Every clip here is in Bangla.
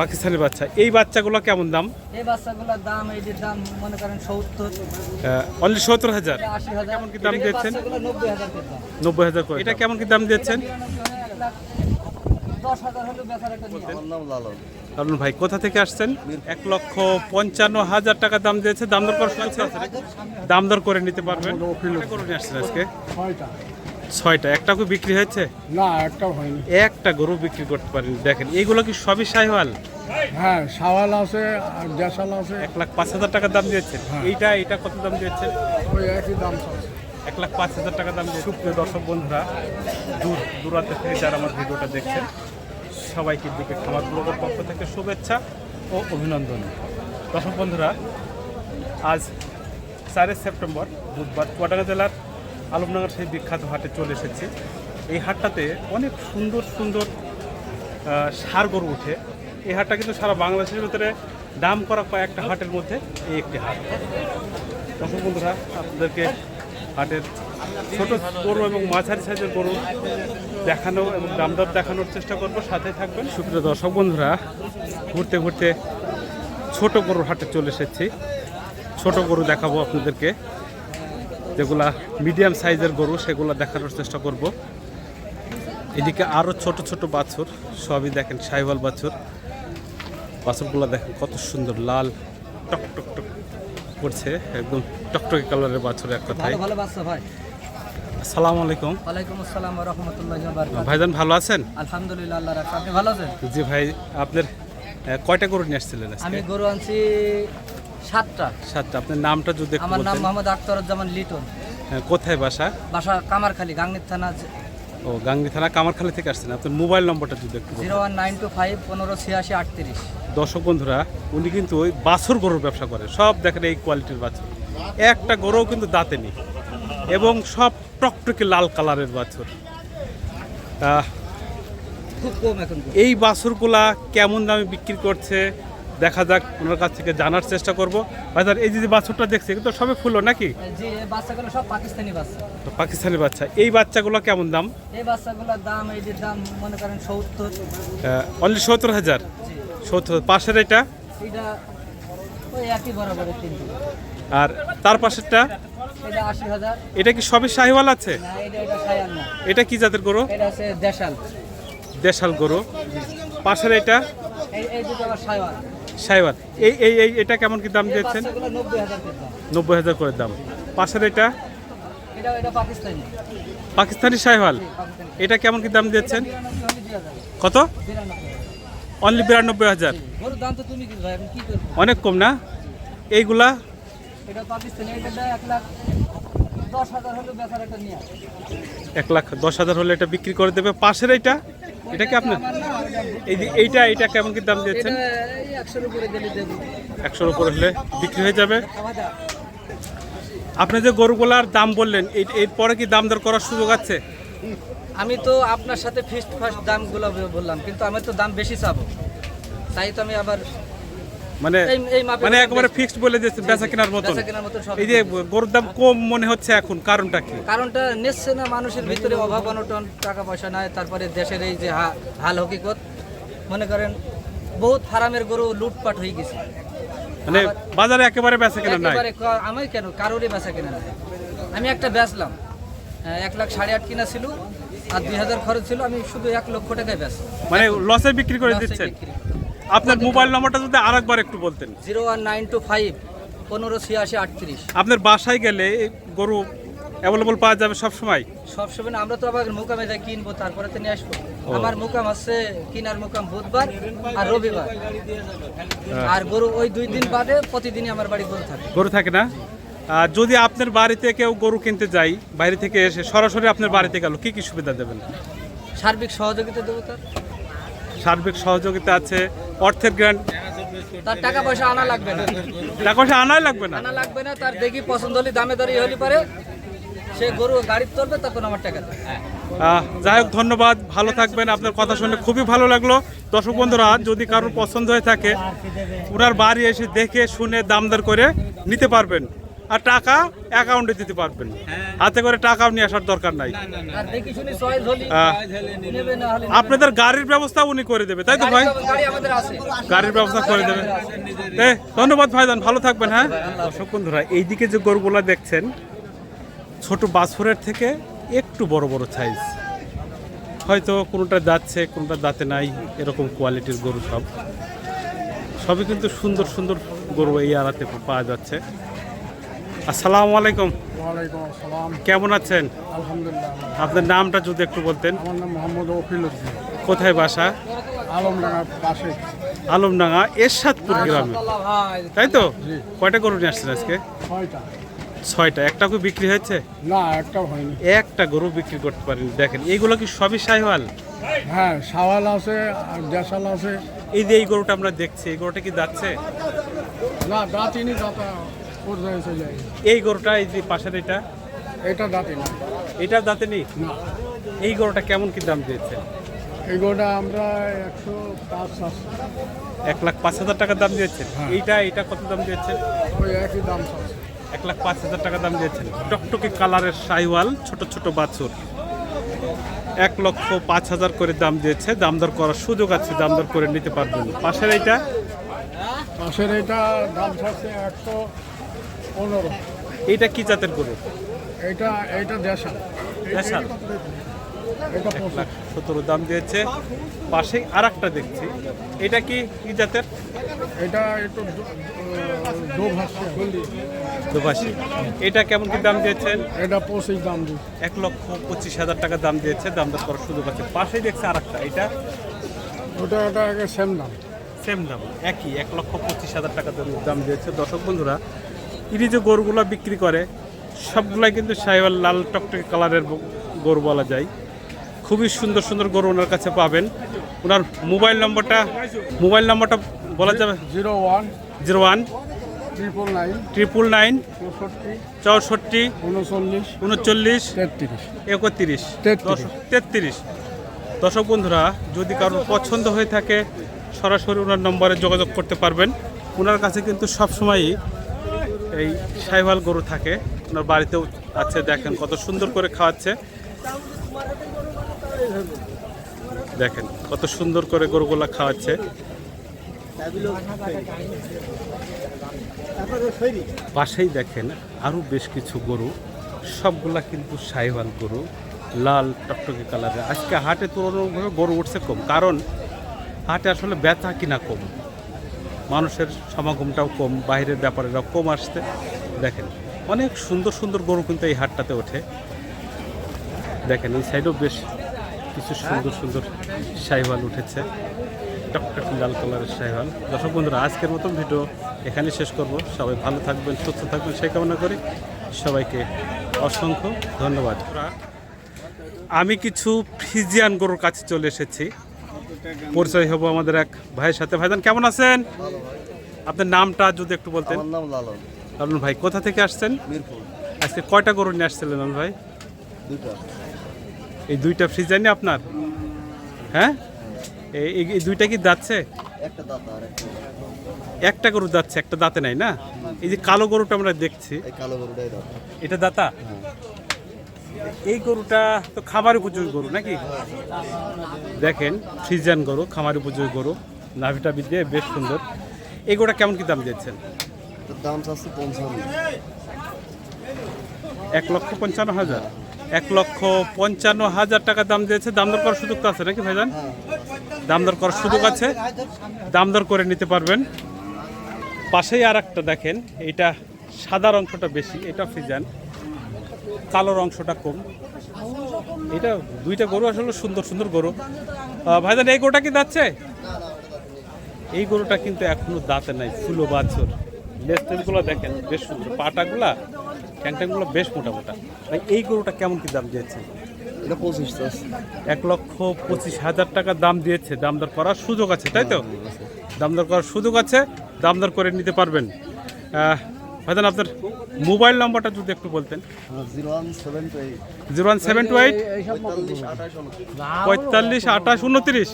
পাকিস্তানি বাচ্চা। এই বাচ্চাগুলো কেমন দাম? এই বাচ্চাগুলোর দাম এইটির দাম মনে করেন সত্তর। অনলি সত্তর হাজার। আশি হাজার। কেমন কি দাম? বাচ্চাগুলো নব্বই হাজার করে করে। এটা কেমন কি দাম নিয়ে কারণ ভাই কোথা থেকে আসছেন? এক লক্ষ পঞ্চান্ন হাজার টাকা দাম দিয়েছে। দাম দর করে দাম দর করে নিতে পারবেন। নিয়ে আসছেন আজকে? ছয়টা একটা করে বিক্রি হয়েছে? না একটাও হয়নি। একটা গরু বিক্রি করতে পারেন দেখেন এইগুলো কি সবই সাইওয়াল হ্যাঁ সাওয়াল আছে আর দেশাল আছে। এক লাখ পাঁচ হাজার টাকা দাম দিয়েছেন এইটা এইটা কত দাম দিয়েছে? ওই একই দাম এক লাখ পাঁচ হাজার টাকা দাম দিয়ে সুপ্রিয় দর্শক বন্ধুরা দূর দূরান্ত থেকে যারা আমার ভিডিওটা দেখছেন সবাইকে দিকে খামার ব্লগের পক্ষ থেকে শুভেচ্ছা ও অভিনন্দন। দর্শক বন্ধুরা আজ চারই সেপ্টেম্বর বুধবার চুয়াডাঙ্গা জেলার আলমনগর সেই বিখ্যাত হাটে চলে এসেছি। এই হাটটাতে অনেক সুন্দর সুন্দর সার গরু উঠে এই হাটটা কিন্তু সারা বাংলাদেশের ভিতরে দাম করা কয়েকটা হাটের মধ্যে এই একটি হাট। দর্শক বন্ধুরা, আপনাদেরকে হাটের ছোট গরু এবং মাঝারি সাইজের গরু দেখানো এবং দাম দর দেখানোর চেষ্টা করব। সাথে থাকবেন। সুপ্রিয় দর্শক বন্ধুরা, ঘুরতে ঘুরতে ছোট গরুর হাটে চলে এসেছি। ছোট গরু দেখাবো আপনাদেরকে। যেগুলা মিডিয়াম সাইজের গরু সেগুলো দেখানোর চেষ্টা করব। এদিকে আরও ছোট ছোট বাছুর সবই দেখেন সাইবাল বাছুর। বাছুরগুলো দেখেন কত সুন্দর লাল টক টক টক করছে একদম টকটকে কালারের বাছুর এক কথায়। আসসালামু আলাইকুম। ওয়ালাইকুম আসসালাম রহমতুল্লাহ ভাইজান ভালো আছেন? আলহামদুলিল্লাহ আল্লাহ রাখছে আপনি ভালো আছেন? জি ভাই আপনার কয়টা গরু নিয়ে আসছিলেন আজকে? আমি গরু আনছি সাতটা। সাতটা। আপনার নামটা যদি আমার নাম মোহাম্মদ আখতারুজ্জামান লিটন। হ্যাঁ, কোথায় বাসা? বাসা কামারখালী গাংনির থানা ও গাঙ্গি থানা কামারখালী থেকে আসছেন। আপনার মোবাইল নম্বরটা যদি একটু zero one nine two five পনেরো ছিয়াশি আটত্রিশ। দর্শক বন্ধুরা উনি কিন্তু ওই বাছুর গরুর ব্যবসা করে। সব দেখেন এই কোয়ালিটির বাছুর। একটা গরুও কিন্তু দাঁতে নেই। এবং সব টকটকে লাল কালারের বাছুর। খুব কম এখন এই বাছুরগুলা কেমন দামে বিক্রি করছে? দেখা যাক ওনার কাছ থেকে জানার চেষ্টা করব। বাজার এই যে যে বাছুরটা দেখছি কিন্তু সবে ফুলো নাকি? বাচ্চাগুলো সব পাকিস্তানি বাচ্চা। তো পাকিস্তানি বাচ্চা। এই বাচ্চাগুলো কেমন দাম? এই বাচ্চাগুলোর দাম এইটির দাম মনে করেন সত্তর। অনলি সত্তর হাজার? সত্তর পাশের এটা? এটা ওই একই বরাবরের আর তার পাশেরটা? এটা এটা কি সবই শাহিওয়াল আছে? এটা কি জাতের গরু? দেশাল। দেশাল গরু। পাশের এটা? এই এই দুটো আবার সায়ান শাহিওয়াল এই এই এই, এটা কেমন কি দাম দিয়েছেন? নব্বই হাজার করে দাম। পাশের এটা? পাকিস্তানি পাকিস্তানি এটা কেমন কি দাম দিয়েছেন? কত? অনলি বিরানব্বই হাজার। অনেক কম না? এইগুলা? এক লাখ দশ হাজার হলে এটা বিক্রি করে দেবে। পাশের এটা এটা কি আপনার? এই এইটা এইটা কেমন কি দাম দিয়েছেন? একশোর উপরে হলে বিক্রি হয়ে যাবে? আপনি যে গরুগুলার দাম বললেন এরপরে কি দাম দর করার সুযোগ আছে? আমি তো আপনার সাথে ফিস্ট ফাস্ট দামগুলো বললাম কিন্তু আমি তো দাম বেশি চাবো। তাই তো আমি আবার মানে মানে একেবারে ফিক্সড বলে বেচা কেনার এই যে গরুর দাম কম মনে হচ্ছে এখন কারণটা কি? কারণটা নিচ্ছে না মানুষের ভিতরে অভাব অনটন টাকা পয়সা নাই তারপরে দেশের এই যে হাল হকিকত মনে করেন বহুত ফার্মের গরু লুটপাট হয়ে গেছে। মানে বাজারে একেবারে বেচা কেনা নাই? একেবারে আমি কেন? কারোরই বেচা কেনা নাই। আমি একটা বেচলাম। আহ, এক লাখ সাড়ে আট কিনা ছিল আর দুই হাজার খরচ ছিল আমি শুধু এক লক্ষ টাকায় বেচ মানে লসে বিক্রি করে দিচ্ছেন? আপনার মোবাইল নম্বরটা যদি আরেকবার একটু বলতেন। Zero one nine two five পনেরো ছিয়াশি আটত্রিশ। আপনার বাসায় গেলে গরু অ্যাভেলেবল পাওয়া যাবে সব সময় সবসময় না, আমরা তো আবার মুকামে যাই কিনবো তারপরে তো নিয়ে আসব। আমার মুকাম আছে কিনার মুকাম বুধবার আর রবিবার। হ্যাঁ। আর গরু ওই দুই দিন বাদে প্রতিদিনই আমার বাড়ি গরু থাকে। গরু থাকে না? যদি আপনার বাড়িতে কেউ গরু কিনতে যাই বাইরে থেকে এসে সরাসরি আপনার বাড়িতে গেল কি কি সুবিধা দেবেন? সার্বিক সহযোগিতা দেবো তার। সার্বিক সহযোগিতা আছে অর্থের গ্রান্ট তার টাকা পয়সা আনা লাগবে না। টাকা পয়সা আনাই লাগবে না? আনা লাগবে না তার দেখি পছন্দ হলে দামে দরে হলে পারে। সে গরু গাড়ি তুলবে তখন আমার টাকা দেবে। যাই হোক, ধন্যবাদ। ভালো থাকবেন। আপনার কথা শুনে খুবই ভালো লাগল। দর্শক বন্ধুরা, যদি কারোর পছন্দ হয়ে থাকে ওনার বাড়ি এসে দেখে, শুনে, দামদার করে নিতে পারবেন। আর টাকা অ্যাকাউন্টে দিতে পারবেন। হাতে করে টাকাও নিয়ে আসার দরকার নাই। আপনাদের গাড়ির ব্যবস্থা উনি করে দেবে, তাই তো ভাই? গাড়ির ব্যবস্থা করে দেবে। ধন্যবাদ ভাইজান, ভালো থাকবেন হ্যাঁ? দর্শক বন্ধুরা, এইদিকে যে গরুগুলা দেখছেন, ছোট বাছুরের থেকে একটু বড় বড় সাইজ হয়তো কোনোটা যাচ্ছে কোনোটা দাঁতে নাই এরকম কোয়ালিটির গরু সব। সবই কিন্তু সুন্দর সুন্দর গরু এই আড়াতে পাওয়া যাচ্ছে। আসসালামু আলাইকুম। ওয়ালাইকুম কেমন আছেন? আলহামদুলিল্লাহ আপনার নামটা যদি একটু বলতেন। আমার নাম মোহাম্মদ কোথায় বাসা? আলমডাঙ্গা এরশাদপুর গ্রামে। আল্লাহ তাই তো? কয়টা গরু নিয়ে আসছেন আজকে? ছয়টা একটা করে বিক্রি হয়েছে? না একটাও হয়নি। একটা গরু বিক্রি করতে পারেন দেখেন। এইগুলো কি সবই সাইওয়াল হ্যাঁ সাওয়াল আছে আর দেশাল আছে। এই যে এই গরুটা আমরা দেখছি এই গরুটা কি যাচ্ছে না দাঁতিনি দাঁতা পর্যায়ে চলে যায় এই গরুটা এই যে পাশের এটা? এটা দাঁতিনি। এটা দাঁতে নেই না। এই গরুটা কেমন কি দাম দিয়েছে? এই গরুটা আমরা একশো পাঁচ এক লাখ পাঁচ হাজার টাকা দাম দিয়েছেন হ্যাঁ। এইটা এটা কত দাম দিয়েছে? ওই একই দাম আছে এক লাখ পাঁচ হাজার টাকা দাম দিয়েছেন। টকটকে কালারের সাইওয়াল ছোট ছোট বাছুর। এক লক্ষ পাঁচ হাজার করে দাম দিয়েছে। দাম দর করার সুযোগ আছে দাম দর করে নিতে পারবেন। পাশের এইটা? পাশের এইটা দাম থাকছে একশো পনেরো। এইটা কি জাতের গরু? এটা এইটা দেশাল। দেশাল? এটা লাখ সতেরো দাম দিয়েছে। পাশেই আর একটা দেখছি। এটা কি কি জাতের? এটা একটু দুভাষী এটা কেমন কি দাম দিয়েছেন? এটা পঁচিশ দাম দিই এক লক্ষ পঁচিশ হাজার টাকা দাম দিয়েছে দাম দর করার সুযোগ আছে। পাশেই দেখছে আর একটা এটা? ওটা এটা আগে সেম দাম। সেম দাম একই এক লক্ষ পঁচিশ হাজার টাকা দাম- দাম দিয়েছে। দর্শক বন্ধুরা ইনি যে গরুগুলো বিক্রি করে সবগুলাই কিন্তু সাইওয়াল লাল টকটকে কালারের গরু বলা যায়। খুবই সুন্দর সুন্দর গরু ওনার কাছে পাবেন। ওনার মোবাইল নম্বরটা মোবাইল নম্বরটা বলা যাবে? Zero one. Zero one. Triple nine triple nine চৌষট্টি উনচল্লিশ উনচল্লিশ তেত্রিশ। একত্রিশ তেত্রিশ। দর্শক বন্ধুরা যদি কারোর পছন্দ হয়ে থাকে সরাসরি ওনার নম্বরে যোগাযোগ করতে পারবেন। ওনার কাছে কিন্তু সবসময়ই এই সাইভাল গরু থাকে। ওনার বাড়িতেও আছে দেখেন কত সুন্দর করে খাওয়াচ্ছে। দেখেন কত সুন্দর করে গরুগুলা খাওয়াচ্ছে। পাশেই দেখেন আরও বেশ কিছু গরু, সবগুলা কিন্তু সাইওয়াল গরু, লাল টকটকে কালারের। আজকে হাটে তুলনামূলকভাবে গরু উঠছে কম, কারণ হাটে আসলে ব্যথা কিনা কম। মানুষের সমাগমটাও কম, বাইরের ব্যাপারেরাও কম আসছে। দেখেন, অনেক সুন্দর সুন্দর গরু কিন্তু এই হাটটাতে ওঠে। দেখেন, এই সাইডেও বেশ কিছু সুন্দর সুন্দর সাইওয়াল উঠেছে। টকটকে লাল কালারের সাইওয়াল দর্শক বন্ধুরা আজকের মতন ভিডিও এখানে শেষ করব। সবাই ভালো থাকবেন সুস্থ থাকবেন সেই কামনা করি। সবাইকে অসংখ্য ধন্যবাদ। আমি কিছু ফিজিয়ান গরুর কাছে চলে এসেছি। পরিচয় হব আমাদের এক ভাইয়ের সাথে। ভাইজান কেমন আছেন? আপনার নামটা যদি একটু বলতেন। নাম লালন। লালন ভাই কোথা থেকে আসছেন? আজকে কয়টা গরু নিয়ে আসছিলেন লালন ভাই? দুইটা। এই দুইটা ফ্রিজানি আপনার? হ্যাঁ? এই- দুইটা কি যাচ্ছে একটা গরু যাচ্ছে একটা দাঁতে নাই না? এই যে কালো গরুটা আমরা দেখছি। কালো গরুটাই এটা দাতা? এই গরুটা তো খামার উপযোগী গরু নাকি? দেখেন ফ্রিজান গরু খামার উপযোগী গরু। নাভিটা দিয়ে বেশ সুন্দর। এই গরুটা কেমন কি দাম দিয়েছেন? তোর দাম চাচ্ছে পঞ্চান্ন। এক লক্ষ পঞ্চান্ন হাজার। এক লক্ষ পঞ্চান্ন হাজার টাকা দাম দিয়েছে। দাম দর করার সুযোগ তো আছে নাকি ভাইজান? দাম দর করার সুযোগ আছে। দাম দর করে নিতে পারবেন। পাশেই আর একটা দেখেন, এইটা সাদার অংশটা বেশি, এটা ফ্রিজান কালোর অংশটা কম। এটা দুইটা গরু আসলে সুন্দর সুন্দর গরু। ভাইজান, এই গরুটা কি যাচ্ছে এই গরুটা কিন্তু এখনও দাঁতে নাই ফুলো বাছর। লেস্টেলগুলো দেখেন, বেশ সুন্দর। পাটাগুলা ট্যাংট্যাংগুলো বেশ মোটা মোটা ভাই এই গরুটা কেমন কি দাম দিয়েছে? এটা পঁচিশ এক লক্ষ পঁচিশ হাজার টাকা দাম দিয়েছে। দাম দর করার সুযোগ আছে তাই তো? দাম দর করার সুযোগ আছে দাম দর করে নিতে পারবেন। ভাইজান আপনার মোবাইল নাম্বারটা যদি একটু বলতেন। Zero one seven two eight. Zero one seven two eight? পঁয়তাল্লিশ আঠাশ উনত্রিশ।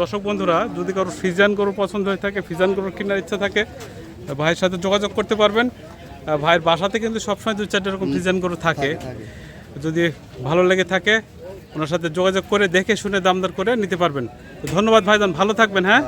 দর্শক বন্ধুরা যদি কারও ফিজান গরু পছন্দ হয়ে থাকে ফিজান গরু কেনার ইচ্ছা থাকে ভাইয়ের সাথে যোগাযোগ করতে পারবেন। ভাইয়ের বাসাতে কিন্তু সবসময় দু চারটে রকম ডিজাইন করে থাকে। যদি ভালো লেগে থাকে ওনার সাথে যোগাযোগ করে দেখে শুনে দামদার করে নিতে পারবেন। ধন্যবাদ ভাইজান ভালো থাকবেন হ্যাঁ।